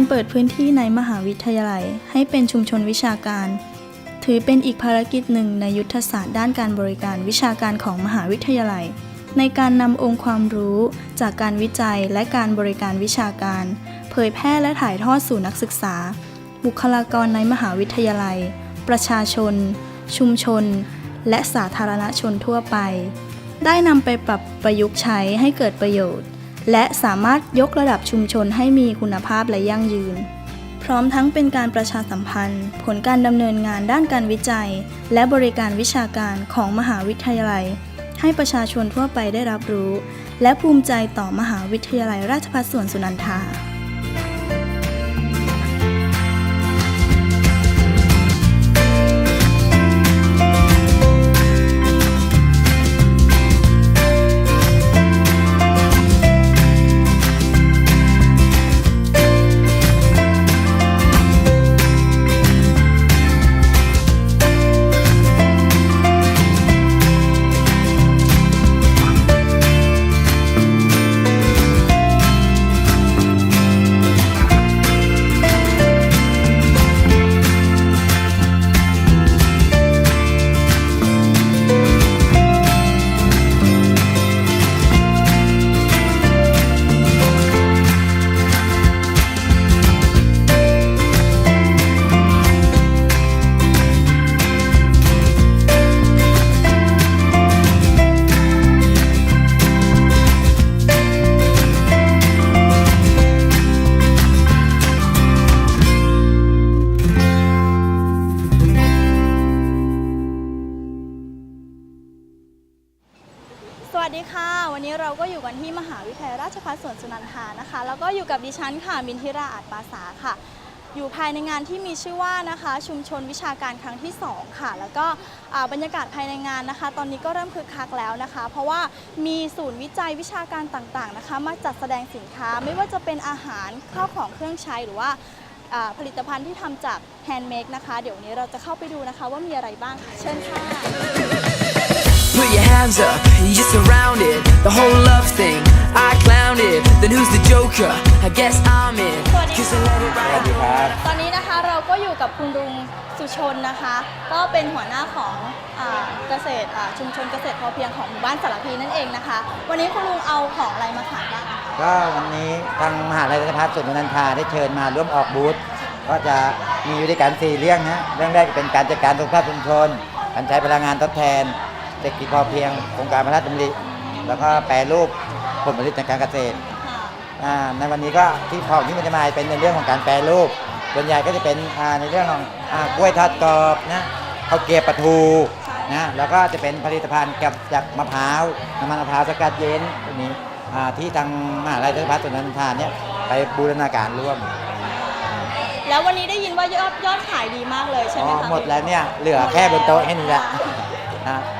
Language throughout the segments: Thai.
การเปิดพื้นที่ในมหาวิทยาลัย ให้เป็นชุมชนวิชาการ ถือเป็นอีกภารกิจหนึ่งในยุทธศาสตร์ด้านการบริการวิชาการของมหาวิทยาลัย ในการนำองค์ความรู้จากการวิจัยและการบริการวิชาการ เผยแพร่และถ่ายทอดสู่นักศึกษา บุคลากรในมหาวิทยาลัย ประชาชน ชุมชน และสาธารณชนทั่วไป ได้นำไปปรับประยุกต์ใช้ให้เกิดประโยชน์ และสามารถยกระดับชุมชนให้มีคุณภาพและยั่งยืน พร้อมทั้งเป็นการประชาสัมพันธ์ ผลการดำเนินงานด้านการวิจัย และบริการวิชาการของมหาวิทยาลัย ให้ประชาชนทั่วไปได้รับรู้ และภูมิใจต่อมหาวิทยาลัยราชภัฏสวนสุนันทา สวัสดีค่ะ วันนี้เราก็อยู่กันที่มหาวิทยาลัยราชภัฏสวนสุนันทานะคะ แล้วก็อยู่กับดิฉันค่ะมินทิราอาจปาสาค่ะ อยู่ภายในงานที่มีชื่อว่านะคะ ชุมชนวิชาการครั้งที่ 2 ค่ะ แล้วก็บรรยากาศภายในงานนะคะ ตอนนี้ก็เริ่มคึกคักแล้วนะคะ เพราะว่ามีศูนย์วิจัยวิชาการต่างๆนะคะ มาจัดแสดงสินค้าไม่ว่าจะเป็นอาหารข้าวของเครื่องใช้หรือว่าผลิตภัณฑ์ที่ทำจากแฮนด์เมดนะคะ เดี๋ยวนี้เราจะเข้าไปดูนะคะว่ามีอะไรบ้างเชิญค่ะ Put your hands up, you're surrounded. The whole love thing, I clowned it. Then who's the joker? I guess I'm in. Cause I let it สวั ride. สดีครับ ตอนนี้นะคะเราก็อยู่กับคุณลุงสุชนนะคะ ก็เป็นหัวหน้าของอาเกษตรอ่าชุมชนเกษตรพอเพียงของหมู่บ้านสารพีนั่นเองนะคะ วันนี้คุณลุงเอาของอะไรมาขายบ้างคะก็วันนี้ทางมหาลัยราชภัฏสวนสุนันทาได้เชิญมาร่วมออกบูธก็จะมีอยู่ด้วยกันสี่เรื่องนะเรื่องแรกเป็นการจัดการสุขภาพชุมชน การใช้พลังงานทดแทน เศรษฐกิจพอเพียงโครงการพระราชดำริแล้วก็แปรรูปผลผลิตทางการเกษตรค่ะอ่าในวันนี้ก็ที่ของที่มันจะมาเป็นในเรื่องของการแปรรูป ส่วนใหญ่ก็จะเป็นอ่าในเรื่องของอ่ากล้วยทอดกรอบนะข้าวเกรียบปลาทูนะแล้วก็จะเป็นผลิตภัณฑ์กับจากมะพร้าวน้ำมันมะพร้าวสกัดเย็นพวกนี้อ่าที่ทางมหาลัยราชภัฏสวนนันทานเนี่ยไปบูรณาการร่วม แล้ววันนี้ได้ยินว่ายอดยอดขายดีมากเลยใช่อ๋ไหมอคะ หมดแล้วเนี่ย เหลือแค่บนโต๊ะแค่นี้แหละนะข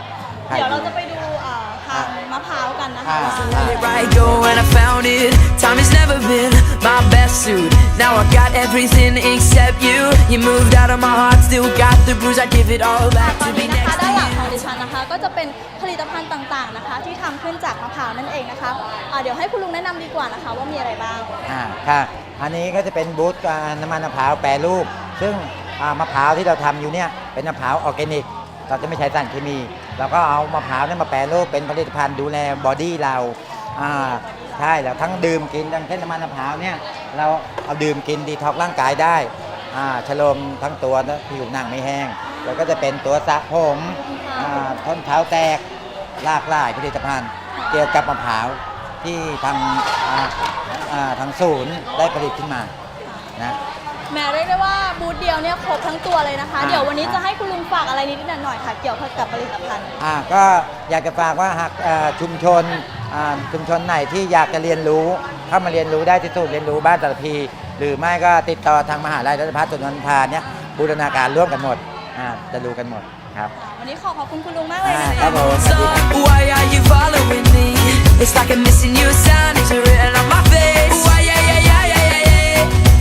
เดี๋ยวเราดีจะไปดูอ่าทางมะพร้าวกันนะคะอ่าว่า Let it right go and I found it. Time has never been my best suit. Now I got everything except you. You moved out of my heart, still got the bruise. I give it all back ตอ to น be นี้นะคะ next ด้าน to หลัง you. ของดิฉันนะคะก็จะเป็นผลิตภัณฑ์ต่างๆนะคะ ที่ทำขึ้นจากมะพร้าวนั่นเองนะคะอ่าเดี๋ยวให้คุณลุงแนะนำดีกว่านะคะ ว่ามีอะไรบ้าง อ่าค่ะ อันนี้ก็จะเป็นบูธการน้ำมันมะพร้าวแปรรูป ซึ่งอ่ามะพร้าวที่เราทำอยู่เนี่ยเป็นมะพร้าวออร์แกนิก เราจะไม่ใช้สารเคมี เราก็เอามะพร้าวเนี่ยมาแปรรูปเป็นผลิตภัณฑ์ดูแลบอดี้เราอ่าใช่แล้วทั้งดื่มกินทั้งเช่นน้ำมันมะพร้าวเนี่ยเราเอาดื่มกินดีท็อกร่างกายได้อ่าชโลมทั้งตัวนะผิวหนังไม่แห้ง แล้วก็จะเป็นตัวสระผมอ่าทนเท้าแตกลากหลายผลิตภัณฑ์ เกี่ยวกับมะพร้าวที่ทางอ่าอ่าทางศูนย์ได้ผลิตขึ้นมานะ แหมเรียกได้ว่าบูธเดียวเนี่ยครบทั้งตัวเลยนะคะ อ่า เดี๋ยววันนี้จะให้คุณลุงฝากอะไรนิดๆหน่อยๆค่ะ เกี่ยวกับผลิตภัณฑ์ อ่าก็อยากจะฝากว่าหากเอ่อชุมชนอ่าชุมชนไหนที่อยากจะเรียนรู้เข้ามาเรียนรู้ได้ที่ศูนย์เรียนรู้บ้านสารพี หรือไม่ก็ติดต่อทางมหาลัยรัฐพัฒน์สุนทรภาเนี่ยบูรณาการร่วมกันหมดอ่าจะรู้กันหมดครับวันนี้ขอขอบคุณคุณลุงมากเลยอ่านะครัคะบผม So why are you following me? It's like I'm missing you. A sign is written on my face. Why yeah yeah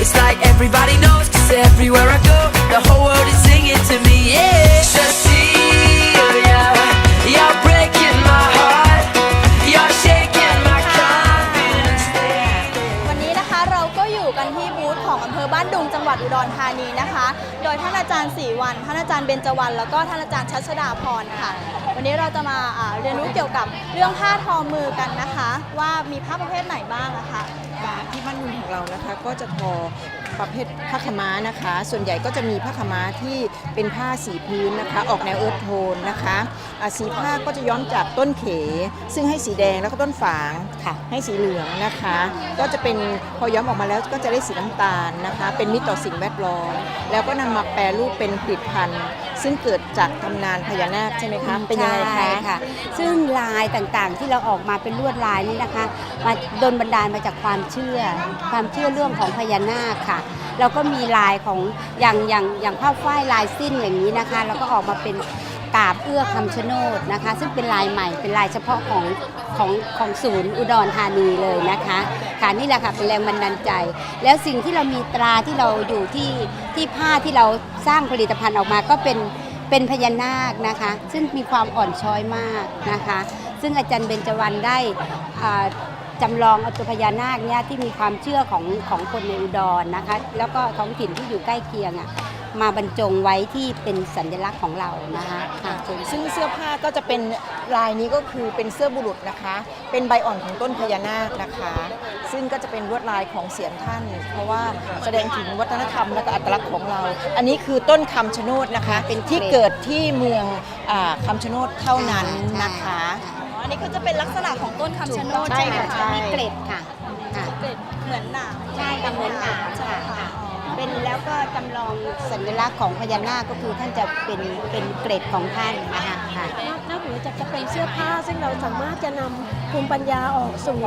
It's like everybody knows 'cause everywhere I go, the whole world is singing to me. Yeah. Cecilia, you're breaking my heart. You're shaking my confidence. วันนี้นะคะเราก็อยู่กันที่บูธของอำเภอบ้านดุงจังหวัดอุดรธานีนะคะ โดยท่านอาจารย์ศรีวัน ท่านอาจารย์เบญจวรรณแล้วก็ท่านอาจารย์ชัชดาพรค่ะ วันนี้เราจะมาอ่าเรียนรู้เกี่ยวกับเรื่องผ้าทอมือกันนะคะ ว่ามีผ้าประเภทไหนบ้างอะคะ บาทที่บ้านมุงของเรานะคะ ก็จะทอประเภทผ้าขาวม้านะคะ ส่วนใหญ่ก็จะมีผ้าขาวม้าที่เป็นผ้าสีพื้นนะคะ ออกแนวเอิร์ธโทนนะคะอ่าสีผ้าก็จะย้อมจากต้นเข ซึ่งให้สีแดงแล้วก็ต้นฝางค่ะ ให้สีเหลืองนะคะ ก็จะเป็นพอย้อมออกมาแล้วก็จะได้สีน้ำตาลนะคะ เป็นมิตรต่อสิ่งแวดล้อมแล้วก็นำมาแปรรูปเป็นผลิตภัณฑ์ ซึ่งเกิดจากตำนานพญานาคใช่ไหมคะเป็นยังไงใช่คะค่ะซึ่งลายต่างๆที่เราออกมาเป็นลวดลายนี่นะคะมาโดนบันดาลมาจากความเชื่อ ความเชื่อเรื่องของพญานาคค่ะ เราก็มีลายของอย่างอย่างอย่างผ้าฝ้ายลายสิ้นอย่างนี้นะคะ แล้วก็ออกมาเป็นกาบเอื้อคำชะโนดนะคะ ซึ่งเป็นลายใหม่เป็นลายเฉพาะของของของศูนย์อุดรธานีเลยนะคะค่ะนี่แหละค่ะเป็นแรงบันดาลใจ แล้วสิ่งที่เรามีตราที่เราอยู่ที่ที่ผ้าที่เราสร้างผลิตภัณฑ์ออกมาก็เป็นเป็นพญานาคนะคะ ซึ่งมีความอ่อนช้อยมากนะคะ ซึ่งอาจารย์เบญจวรรณได้อ่า จำลองเอาตัวพญานาคเนี่ยที่มีความเชื่อของของคนในอุดรนะคะ แล้วก็ท้องถิ่นที่อยู่ใกล้เคียงอะมาบรรจงไว้ที่เป็นสัญลักษณ์ของเรานะคะค่ะซึ่งเสื้อผ้าก็จะเป็นลายนี้ก็คือเป็นเสื้อบุรุษนะคะ เป็นใบอ่อนของต้นพญานาคนะคะ ซึ่งก็จะเป็นลวดลายของเสียนท่าน เพราะว่าแสดงถึงวัฒนธรรมและก็อัตลักษณ์ของเรา อันนี้คือต้นคำชะโนดนะคะ เป็นที่เกิดที่เมืองอาคำชะโนดเท่านั้นนะคะอั นนี้คือจะเป็นลักษณะของต้นคำชะโนดใช่ใช่ไหมค่ะคะใช่มีเกล็ดค่ะค่ะเกล็ดเหมือนหนามใช่ค่ะเหมือนหนามใช่ไหมค่ะคะเป็นแล้วก็จำลองสัญลักษณ์ของพญานาคก็คือท่านจะเป็นเป็นเกร็ดของท่านนะคะค่ะนอกนอกเหนือจากจะเป็นเสื้อผ้าซึ่งเราสามารถจะนำภูมิปัญญาออกสู่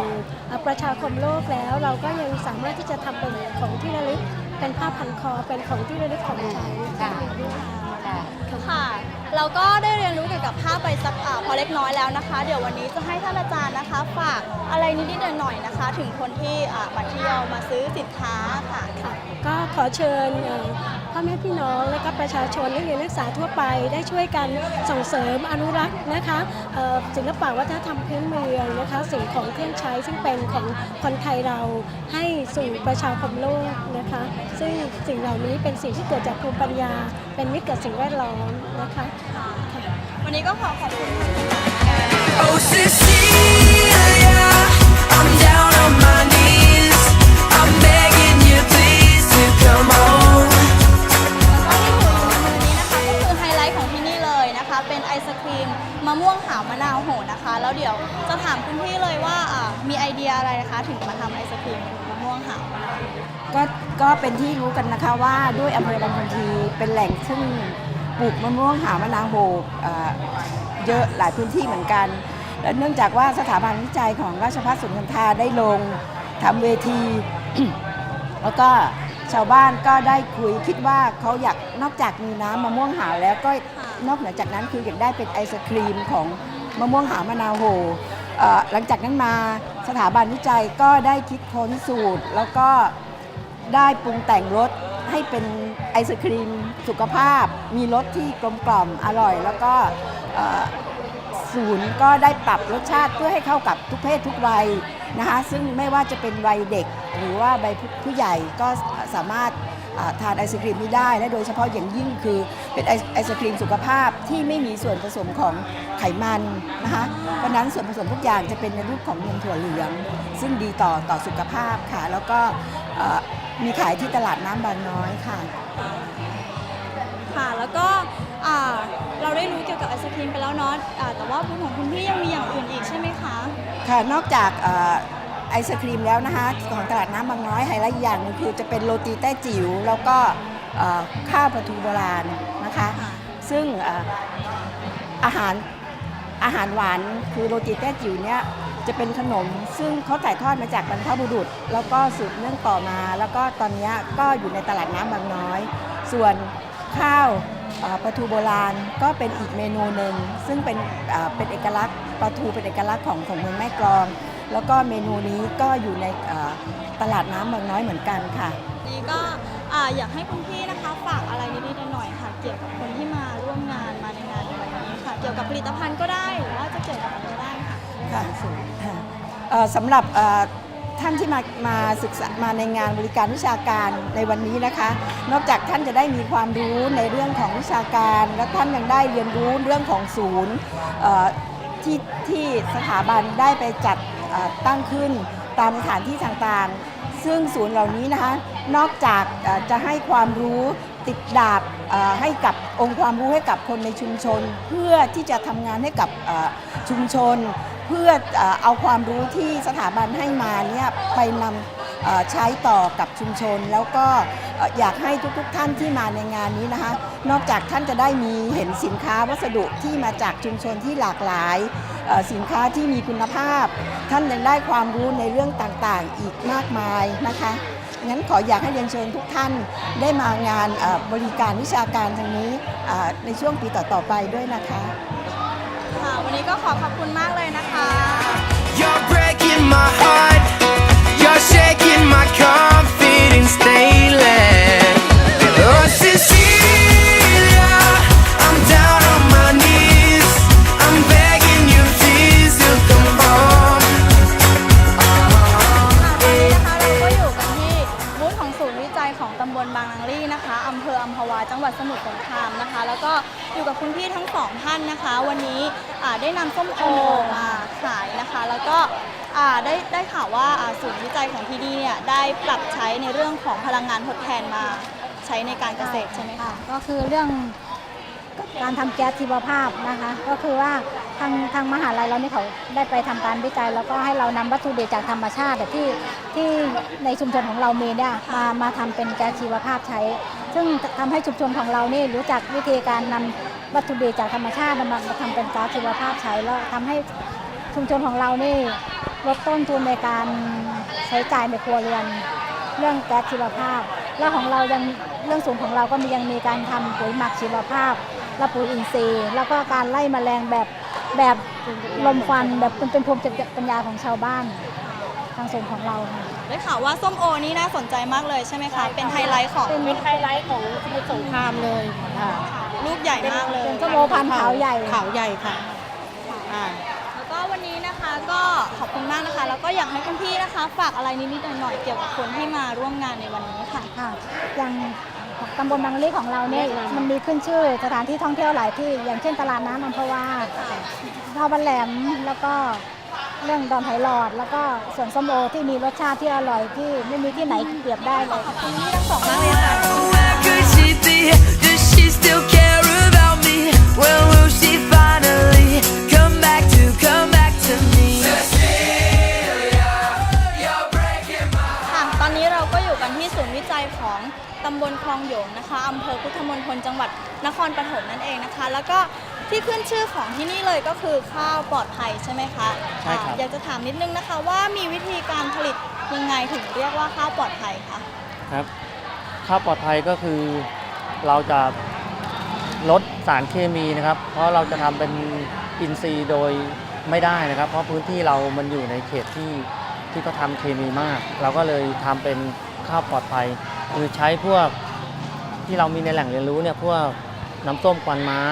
เอ่อประชาคมโลกแล้ว เราก็ยังสามารถที่จะทำเป็นของที่ระลึกเป็นผ้าพันคอเป็นของที่ระลึกของใช้ค่ะด้วยค่ะค่ะ เราก็ได้เรียนรู้เกี่ยวกับผ้าไปสักอพอเล็กน้อยแล้วนะคะ เดี๋ยววันนี้จะให้ท่านอาจารย์นะคะ ฝากอะไรนิดๆหน่อยๆนะคะ ถึงคนที่มาเที่ยวมาซื้อสินค้าค่ะ ก็ขอเชิญ แม่พี่น้องและก็ประชาชนนักเรียนนักศึกษาทั่วไป ได้ช่วยกันส่งเสริมอนุรักษ์นะคะศิลปะวัฒนธรรมพื้นเมืองนะคะสิ่งของเครื่องใช้ซึ่งเป็นของคนไทยเราให้สู่ประชาคมโลกนะคะ ซึ่งสิ่งเหล่านี้เป็นสิ่งที่เกิดจากภูมิปัญญา เป็นมิตรกับสิ่งแวดล้อมนะคะวันนี้ก็ขอขอบคุณ Oh Cecilia, I'm down on my มะม่วงหาวมะนาวโหนะคะ แล้วเดี๋ยวจะถามคุณพี่เลยว่าอ่ามีไอเดียอะไรนะคะ ถึงมาทำไอศครีมมะม่วงหาวมะนาวก็ก็เป็นที่รู้กันนะคะว่าด้วยอำเภอบางคนทีเป็นแหล่งซึ่งปลูกมะม่วงหาวมะนาวโบกเอ่อเยอะหลายพื้นที่เหมือนกัน และเนื่องจากว่าสถาบันวิจัยของราชภัฏสุนทรภาได้ลงทำเวที แล้วก็ ชาวบ้านก็ได้คุยคิดว่าเขาอยากนอกจากมีน้ำมะม่วงหาวแล้วก็นอกเหนือจากนั้นคืออยากได้เป็นไอศครีมของมะม่วงหาวมะนาวโหเอ่อหลังจากนั้นมาสถาบันวิจัยก็ได้คิดค้นสูตร แล้วก็ได้ปรุงแต่งรสให้เป็นไอศครีมสุขภาพ มีรสที่กลมกล่อมอร่อย แล้วก็เอ่อ ศูนย์ก็ได้ปรับรสชาติเพื่อให้เข้ากับทุกเพศทุกวัยนะคะ ซึ่งไม่ว่าจะเป็นวัยเด็ก หรือว่าวัยผู้ใหญ่ก็สามารถทานไอศครีมนี้ได้ และโดยเฉพาะอย่างยิ่งคือเป็นไอศครีมสุขภาพที่ไม่มีส่วนผสมของไขมันนะคะเพราะนั้นส่วนผสมทุกอย่างจะเป็นในรูปของนมถั่วเหลือง ซึ่งดีต่อต่อสุขภาพค่ะ แล้วก็มีขายที่ตลาดน้ำบางน้อยค่ะ ค่ะแล้วก็ อ่าเราได้รู้เกี่ยวกับไอศครีมไปแล้วเนาะอ่าแต่ว่าบูธของคุณพี่ยังมีอย่างอื่นอีกใช่ไหมคะค่ะนอกจากเอ่อไอศครีมแล้วนะคะของตลาดน้ำบางน้อยไฮไลท์อีกอย่างหนึงคือจะเป็นโรตีแต้จิ๋วแล้วก็เอ่อข้าวปลาทูโบราณนะคะ ค่ะ ซึ่งเอ่ออาหารอาหารหวานคือโรตีแต้จิ๋วเนี่ยจะเป็นขนม ซึ่งเขาถ่ายทอดมาจากบรรพบุรุษ แล้วก็สืบเนื่องต่อมา แล้วก็ตอนเนี้ยก็อยู่ในตลาดน้ำบางน้อย ส่วนข้าวเอ่อ ปลาทูโบราณก็เป็นอีกเมนูหนึ่งซึ่งเป็นเอ่อเป็นเอกลักษณ์ปลาทูเป็นเอกลักษณ์ของของเมืองแม่กลอง แล้วก็เมนูนี้ก็อยู่ในเอ่อตลาดน้ำบางน้อยเหมือนกันค่ะนี่ก็อ่าอยากให้คุณพี่นะคะฝากอะไรนิดๆหน่อยๆค่ะ เกี่ยวกับคนที่มาร่วมงานมาในงานในวันนี้ค่ะ เกี่ยวกับผลิตภัณฑ์ก็ได้หรือว่าจะเกี่ยวกับอะไรก็ได้ค่ะค่ะค่ะเอ่อสำหรับเอ่อ ท่านที่มามาศึกษามาในงานบริการวิชาการในวันนี้นะคะ นอกจากท่านจะได้มีความรู้ในเรื่องของวิชาการ และท่านยังได้เรียนรู้เรื่องของศูนย์ที่ที่สถาบันได้ไปจัดตั้งขึ้นตามสถานที่ต่างๆ ซึ่งศูนย์เหล่านี้นะคะนอกจากจะให้ความรู้ติดดาบให้กับองค์ความรู้ให้กับคนในชุมชน เพื่อที่จะทำงานให้กับชุมชน เพื่อเอาความรู้ที่สถาบันให้มาเนี่ยไปนำใช้ต่อกับชุมชน แล้วก็อยากให้ทุกๆท่านที่มาในงานนี้นะคะ นอกจากท่านจะได้มีเห็นสินค้าวัสดุที่มาจากชุมชนที่หลากหลาย สินค้าที่มีคุณภาพ ท่านยังได้ความรู้ในเรื่องต่างๆ อีกมากมายนะคะงั้นขออยากให้เรียนเชิญทุกท่านได้มางานบริการวิชาการทางนี้ในช่วงปีต่อๆไปด้วยนะคะ วันนี้ก็ขอขอบคุณมากเลยนะคะ You're breaking my heart. You're shaking my confidence daily. นางลี่นะคะอำเภออัมพวาจังหวัดสมุทรสงครามนะคะ แล้วก็อยู่กับคุณพี่ทั้งสองท่านนะคะ วันนี้ได้นำส้มโอมาขายนะคะ แล้วก็ได้ได้ข่าวว่าศูนย์วิจัยของที่นี่เนี่ยได้ปรับใช้ในเรื่องของพลังงานทดแทนมาใช้ในการเกษตรใช่ไหมคะค่ะก็คือเรื่องการทำแก๊สชีวภาพนะคะ ก็คือว่า ทางทางมหาลัยเรานี่เขาได้ไปทำการวิจัย แล้วก็ให้เรานำวัตถุดิบจากธรรมชาติที่ที่ในชุมชนของเรามีเนี่ยมามาทำเป็นแก๊สชีวภาพใช้ ซึ่งทำให้ชุมชนของเรานี่รู้จักวิธีการนำวัตถุดิบจากธรรมชาติมามาทำเป็นก๊าซชีวภาพใช้แล้วทำให้ชุมชนของเรานี่ลดต้นทุนในการใช้จ่ายในครัวเรือนเรื่องแก๊สชีวภาพ แล้วของเรายังเรื่องสูงของเราก็มียังมีการทำปุ๋ยหมักชีวภาพและปุ๋ยอินทรีย์ แล้วก็การไล่แมลงแบบ แบบลมควันแบบเป็นเป็นภูมิปัญญาของชาวบ้านทางส่วนของเราค่ะ ได้ข่าวว่าส้มโอนี่น่าสนใจมากเลยใช่ไหมคะ เป็นไฮไลท์ของเป็นไฮไลท์ของสมุทรสงครามเลยค่ะลูกใหญ่มากเลยเป็นส้มโอพันธุ์ขาวใหญ่ขาวใหญ่ค่ะแล้วก็วันนี้นะคะก็ขอบคุณมากนะคะ แล้วก็อยากให้คุณพี่นะคะ ฝากอะไรนิดๆหน่อยๆเกี่ยวกับคนที่มาร่วมงานในวันนี้ค่ะค่ะอย่าง ตำบลบางลี่ของเราเนี่ยมันมีขึ้นชื่อสถานที่ท่องเที่ยวหลายที่ อย่างเช่นตลาดน้ำอัมพวาเท่าบันแหลมแล้วก็เรื่องดอนไหหลอด แล้วก็สวนส้มโอที่มีรสชาติที่อร่อยที่ไม่มีที่ไหนเปรียบได้เลยคุณพี่ทั้งสองมากเลยค่ะำบลคลองหยงนะคะอำเภอพุทธมณฑลจังหวัดนครปฐมนั่นเองนะคะ แล้วก็ที่ขึ้นชื่อของที่นี่เลยก็คือข้าวปลอดภัยใช่ไหมคะใช่ครับ อ่าอยากจะถามนิดนึงนะคะว่ามีวิธีการผลิตยังไงถึงเรียกว่าข้าวปลอดภัยคะ ครับข้าวปลอดภัยก็คือเราจะลดสารเคมีนะครับ เพราะเราจะทำเป็นอินทรีย์โดยไม่ได้นะครับ เพราะพื้นที่เรามันอยู่ในเขตที่ที่เขาทำเคมีมาก เราก็เลยทำเป็นข้าวปลอดภัย คือใช้พวกที่เรามีในแหล่งเรียนรู้เนี่ยพวกน้ำส้มควันไม้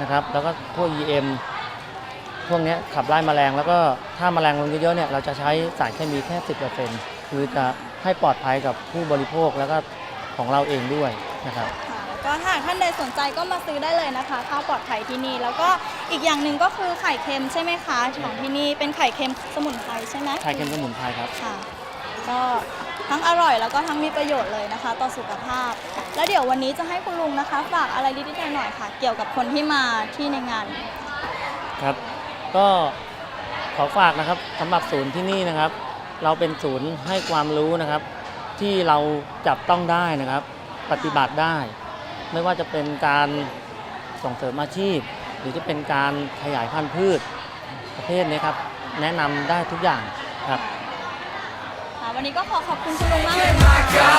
นะครับ แล้วก็พวก EM พวกเนี้ยขับไล่แมลง แล้วก็ถ้าแมลงลงเยอะๆเนี่ยเราจะใช้สารเคมีแค่ 10%คือจะให้ปลอดภัยกับผู้บริโภคแล้วก็ของเราเองด้วยนะครับค่ะแล้วก็ถ้าหากท่านใดสนใจก็มาซื้อได้เลยนะคะข้าวปลอดภัยที่นี่ แล้วก็อีกอย่างหนึ่งก็คือไข่เค็มใช่ไหมคะของที่นี่เป็นไข่เค็มสมุนไพรใช่ไหมไข่เค็มสมุนไพรครับค่ะก็ ทั้งอร่อยแล้วก็ทั้งมีประโยชน์เลยนะคะ ต่อสุขภาพ แล้วเดี๋ยววันนี้จะให้คุณลุงนะคะ ฝากอะไรนิดๆหน่อยๆค่ะ เกี่ยวกับคนที่มาที่ในงาน ครับ ก็ขอฝากนะครับสำหรับศูนย์ที่นี่นะครับ เราเป็นศูนย์ให้ความรู้นะครับ ที่เราจับต้องได้นะครับ ปฏิบัติได้ ไม่ว่าจะเป็นการส่งเสริมอาชีพ หรือจะเป็นการขยายพันธุ์พืชประเภทนี้ครับ แนะนำได้ทุกอย่างครับ วันนี้ก็ขอขอบคุณคุณลุงมากเลยค่ะ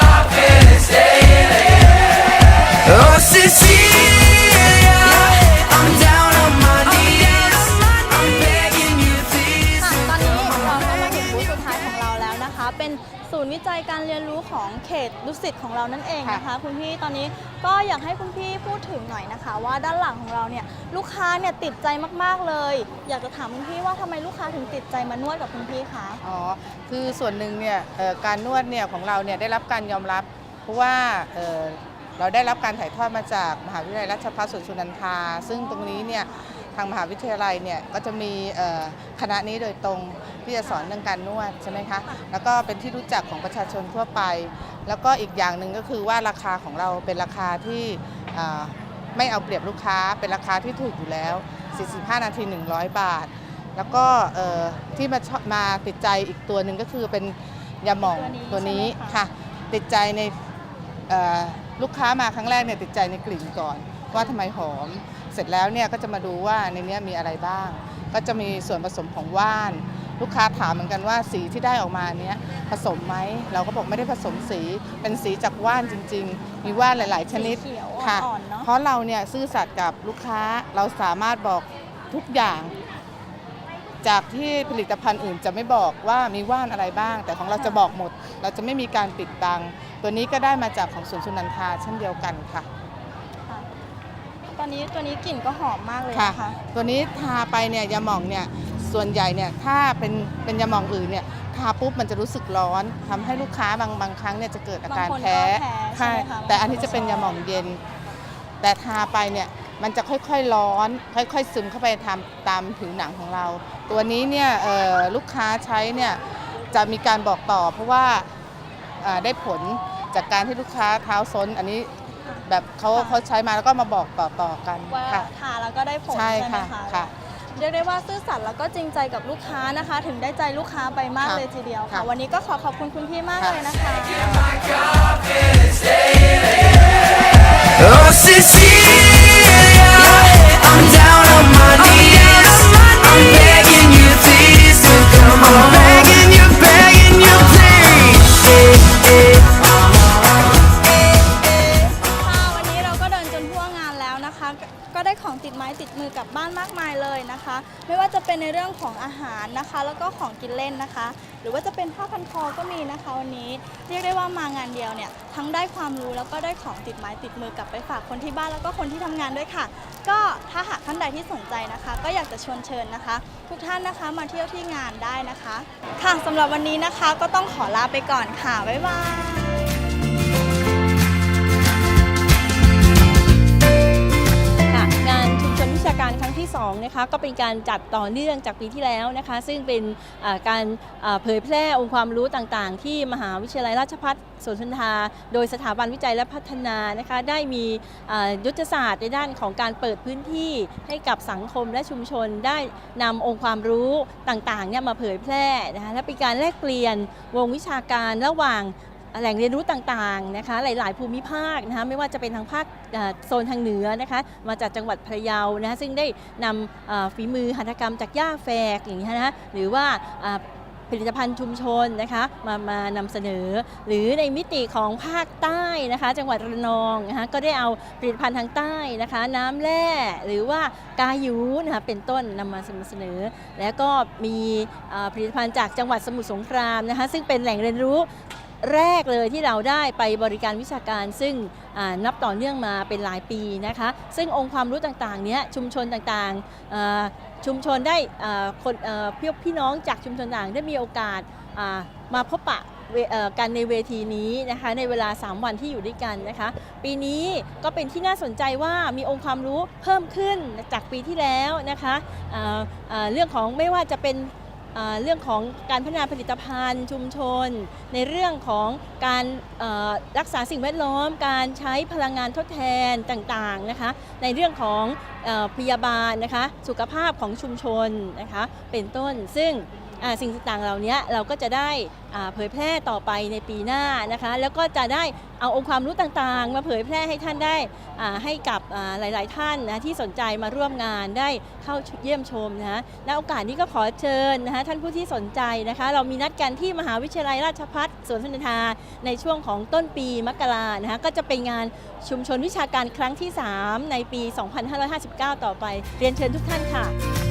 Oh, Cecilia, วิจัยการเรียนรู้ของเขตดุสิตของเรานั่นเองนะคะคุณพี่ตอนนี้ก็อยากให้คุณพี่พูดถึงหน่อยนะคะ ว่าด้านหลังของเราเนี่ยลูกค้าเนี่ยติดใจมากๆเลย อยากจะถามคุณพี่ว่าทำไมลูกค้าถึงติดใจมานวดกับคุณพี่คะอ๋อคือส่วนหนึ่งเนี่ยเอ่อการนวดเนี่ยของเราเนี่ยได้รับการยอมรับ เพราะว่าเอ่อเราได้รับการถ่ายทอดมาจากมหาวิทยาลัยราชภัฏสวนสุนันทา ซึ่งตรงนี้เนี่ยทางมหาวิทยาลัยเนี่ยก็จะมีคณะนี้โดยตรงที่จะสอนเรื่องการนวดใช่ไหมคะแล้วก็เป็นที่รู้จักของประชาชนทั่วไป แล้วก็อีกอย่างหนึ่งก็คือว่าราคาของเราเป็นราคาที่ไม่เอาเปรียบลูกค้าเป็นราคาที่ถูกอยู่แล้ว 45 นาที 100 บาท แล้วก็ที่มามาติดใจอีกตัวหนึ่งก็คือเป็นยาหม่องตัวนี้ค่ะ ติดใจในลูกค้ามาครั้งแรกเนี่ยติดใจในกลิ่นก่อน ว่าทำไมหอม ร็จแล้วเนี่ยก็จะมาดูว่าในเนี้ยมีอะไรบ้าง ก็จะมีส่วนผสมของว่าน ลูกค้าถามเหมือนกันว่าสีที่ได้ออกมาเนี้ยผสมไหมเราก็บอกไม่ได้ผสมสีเป็นสีจากว่านจริง ๆ มีว่านหลาย ๆ ชนิดสีเขียวค่ะ อ่อนๆเนาะเพราะเราเนี่ยซื่อสัตย์กับลูกค้าเราสามารถบอกทุกอย่าง จากที่ผลิตภัณฑ์อื่นจะไม่บอกว่ามีว่านอะไรบ้าง แต่ของเราจะบอกหมด เราจะไม่มีการปิดบัง ตัวนี้ก็ได้มาจากของสวนสุนันทาเช่นเดียวกันค่ะค่ะ ตอนนี้ตัวนี้กลิ่นก็หอมมากเลยค่ะ นะคะ ตัวนี้ทาไปเนี่ยยาหม่องเนี่ยส่วนใหญ่เนี่ยถ้าเป็นเป็นยาหม่องอื่นเนี่ยทาปุ๊บมันจะรู้สึกร้อนทำให้ลูกค้าบางบางครั้งเนี่ยจะเกิดอาการบางคนก็แพ้แพ้ใช่ไหมคะ แต่อันนี้จะเป็นยาหม่องเย็น แต่ทาไปเนี่ยมันจะค่อยๆร้อน ค่อยๆ ซึมเข้าไปทำตามผิวหนังของเรา ตัวนี้เนี่ยเอ่อลูกค้าใช้เนี่ยจะมีการบอกต่อ เพราะว่าอ่าได้ผลจากการที่ลูกค้าเท้าซ้น อันนี้ แบบเขาเขาใช้มาแล้วก็มาบอกต่อๆกันว่าค่ะ ทาแล้วก็ได้ผลใช่ใช่ไหมค่ะคะค่ะ เรียกได้ว่าซื่อสัตย์แล้วก็จริงใจกับลูกค้านะคะ ถึงได้ใจลูกค้าไปมากค่ะเลยทีเดียวค่ะ ค่ะ วันนี้ก็ขอขอบคุณคุณพี่มากค่ะเลยนะคะ Oh, Cecilia, I'm down on my knees. I'm begging you, please, to come on. Begging you, begging you, please. ติดไม้ติดมือกลับบ้านมากมายเลยนะคะ ไม่ว่าจะเป็นในเรื่องของอาหารนะคะ แล้วก็ของกินเล่นนะคะ หรือว่าจะเป็นผ้าพันคอก็มีนะคะวันนี้ เรียกได้ว่ามางานเดียวเนี่ยทั้งได้ความรู้แล้วก็ได้ของติดไม้ติดมือกลับไปฝากคนที่บ้านแล้วก็คนที่ทำงานด้วยค่ะ ก็ถ้าหากท่านใดที่สนใจนะคะ ก็อยากจะชวนเชิญนะคะ ทุกท่านนะคะมาเที่ยวที่งานได้นะคะ ค่ะสำหรับวันนี้นะคะก็ต้องขอลาไปก่อนค่ะบ๊ายบาย การครั้งที่2นะคะก็เป็นการจัดต่อเนื่องจากปีที่แล้วนะคะ ซึ่งเป็นการเผยแพร่องค์ความรู้ต่างๆ ที่มหาวิทยาลัยราชภัฏสวนสุนทราโดยสถาบันวิจัยและพัฒนานะคะได้มียุทธศาสตร์ในด้านของการเปิดพื้นที่ให้กับสังคมและชุมชนได้นำองค์ความรู้ต่างๆเนี่ยมาเผยแพร่นะคะและเป็นการแลกเปลี่ยนวงวิชาการระหว่าง แหล่งเรียนรู้ต่างๆนะคะหลาย ๆ ภูมิภาคนะคะไม่ว่าจะเป็นทางภาคโซนทางเหนือนะคะมาจากจังหวัดพะเยานะคะซึ่งได้นำฝีมือหัตถกรรมจากย่าแฝกอย่างนี้นะคะหรือว่าผลิตภัณฑ์ชุมชนนะคะมามานำเสนอ หรือในมิติของภาคใต้นะคะ จังหวัดระนองนะคะก็ได้เอาผลิตภัณฑ์ทางใต้นะคะ น้ำแร่หรือว่ากายูนะคะเป็นต้นนำมาเสนอ แล้วก็มีผลิตภัณฑ์จากจังหวัดสมุทรสงครามนะคะซึ่งเป็นแหล่งเรียนรู้ แรกเลยที่เราได้ไปบริการวิชาการ ซึ่งนับต่อเนื่องมาเป็นหลายปีนะคะ ซึ่งองค์ความรู้ต่างๆเนี้ยชุมชนต่างๆชุมชนได้คนพี่พี่น้องจากชุมชนต่างได้มีโอกาสมาพบปะกันในเวทีนี้นะคะในเวลา 3 วันที่อยู่ด้วยกันนะคะ ปีนี้ก็เป็นที่น่าสนใจว่ามีองค์ความรู้เพิ่มขึ้นจากปีที่แล้วนะคะเรื่องของไม่ว่าจะเป็น เรื่องของการพัฒนาผลิตภัณฑ์ชุมชน ในเรื่องของการรักษาสิ่งแวดล้อม การใช้พลังงานทดแทนต่างๆนะคะในเรื่องของพยาบาลนะคะสุขภาพของชุมชนนะคะเป็นต้นซึ่ง สิ่งต่างๆเหล่านี้เราก็จะได้เผยแพร่ต่อไปในปีหน้านะคะแล้วก็จะได้เอาองค์ความรู้ต่างๆ มาเผยแพร่ให้ท่านได้ให้กับหลายๆท่านนะที่สนใจมาร่วมงานได้เข้าเยี่ยมชมนะคะณโอกาสนี้ก็ขอเชิญนะคะท่านผู้ที่สนใจนะคะ เรามีนัดกันที่มหาวิทยาลัยราชภัฏสวนสุนทาในช่วงของต้นปีมกรานะคะก็จะเป็นงานชุมชนวิชาการครั้งที่ 3 ในปี 2559 ต่อไป เรียนเชิญทุกท่านค่ะ